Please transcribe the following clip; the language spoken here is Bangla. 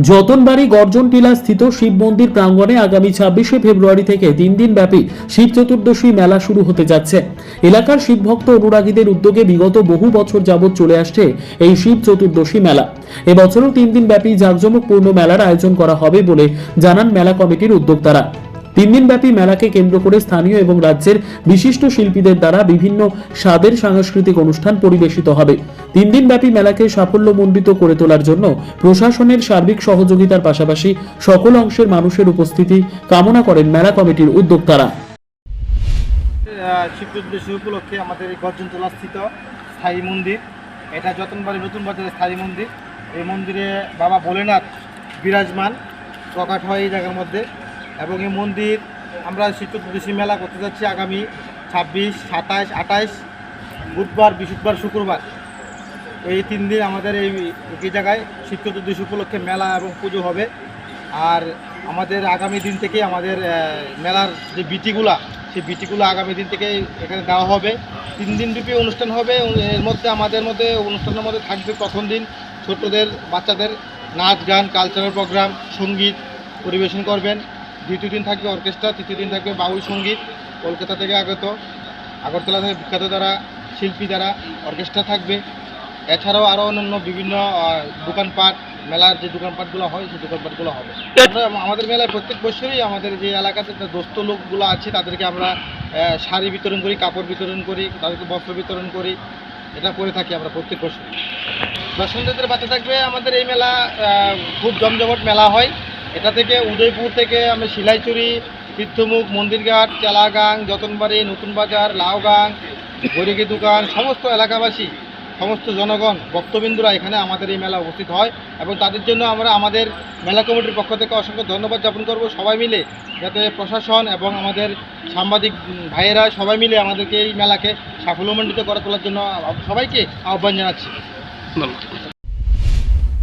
যতনবাড়ি গর্জন টিলা স্থিত শিব মন্দির প্রাঙ্গণে আগামী ছাব্বিশে ফেব্রুয়ারি থেকে তিন দিন ব্যাপী শিব চতুর্দশী মেলা শুরু হতে যাচ্ছে। এলাকার শিব ভক্ত অনুরাগীদের উদ্যোগে বিগত বহু বছর যাবৎ চলে আসছে এই শিব চতুর্দশী মেলা। এবছরও তিন দিন ব্যাপী জাঁকজমকপূর্ণ মেলার আয়োজন করা হবে বলে জানান মেলা কমিটির উদ্যোক্তারা। তিন দিন ব্যাপী মেলাকে কেন্দ্র করে স্থানীয় এবং রাজ্যের বিশিষ্ট শিল্পীদের দ্বারা বিভিন্ন স্বাদের সাংস্কৃতিক অনুষ্ঠান পরিবেশিত হবে। তিন দিন ব্যাপী মেলাকে সাফল্যমণ্ডিত করে তোলার জন্য প্রশাসনের সার্বিক সহযোগিতার পাশাপাশি সকল অংশের মানুষের উপস্থিতি কামনা করেন মেলা কমিটির উদ্যোক্তারা। উপলক্ষে আমাদের এই গর্জনতলা স্থিত স্থায়ী মন্দির। এটা যতনবাড়ি নতুন বাজারের স্থায়ী মন্দির। এই মন্দিরে বাবা ভোলেনাথ বিরাজমান। প্রকাট হয় এই জায়গার মধ্যে। এবং এই মন্দির আমরা চতুর্দশী মেলা করতে যাচ্ছি আগামী ছাব্বিশ, সাতাশ, আঠাশ, বুধবার, বৃহস্পতিবার, শুক্রবার। এই তিন দিন আমাদের এই এই জায়গায় চতুর্দশী উপলক্ষে মেলা এবং পুজো হবে। আর আমাদের আগামী দিন থেকে আমাদের মেলার যে বিটিগুলা, সেই বিটিগুলো আগামী দিন থেকে এখানে দেওয়া হবে। তিন দিন ব্যাপী অনুষ্ঠান হবে। এর মধ্যে, আমাদের মধ্যে, অনুষ্ঠানের মধ্যে থাকবে প্রথম দিন ছোটদের, বাচ্চাদের নাচ গান কালচারাল প্রোগ্রাম সংগীত পরিবেশন করবেন। দ্বিতীয় দিন থাকবে অর্কেস্ট্রা, তৃতীয় দিন থাকবে বাউল সংগীত, কলকাতা থেকে আগত। আগরতলা থেকে বিখ্যাত দ্বারা শিল্পী দ্বারা অর্কেস্ট্রা থাকবে। এছাড়াও আরও অন্যান্য বিভিন্ন দোকানপাট, মেলার যে দোকানপাটগুলো হয়, সেই দোকানপাটগুলো হবে। আমাদের মেলায় প্রত্যেক বছরই আমাদের যে এলাকাতে দোস্ত লোকগুলো আছে, তাদেরকে আমরা শাড়ি বিতরণ করি, কাপড় বিতরণ করি, তাদেরকে বস্ত্র বিতরণ করি। এটা করে থাকি আমরা প্রত্যেক বছর দর্শকদের বাচ্চা থাকবে আমাদের এই মেলা খুব জমজমট মেলা হয়। এটা থেকে উদয়পুর থেকে আমরা শিলাইচুরি তীর্থমুখ মন্দিরঘাট, চেলাগাং, যতনবাড়ি নতুন বাজার লাউগাং গরিগি দোকান, সমস্ত এলাকাবাসী, সমস্ত জনগণ, ভক্তবিন্দুরা এখানে আমাদের এই মেলা উপস্থিত হয় এবং তাদের জন্য আমরা আমাদের মেলা কমিটির পক্ষ থেকে অসংখ্য ধন্যবাদ জ্ঞাপন করব। সবাই মিলে যাতে প্রশাসন এবং আমাদের সাংবাদিক ভাইয়েরা সবাই মিলে আমাদেরকে এই মেলাকে সাফল্যমণ্ডিত করে তোলার জন্য সবাইকে আহ্বান জানাচ্ছি।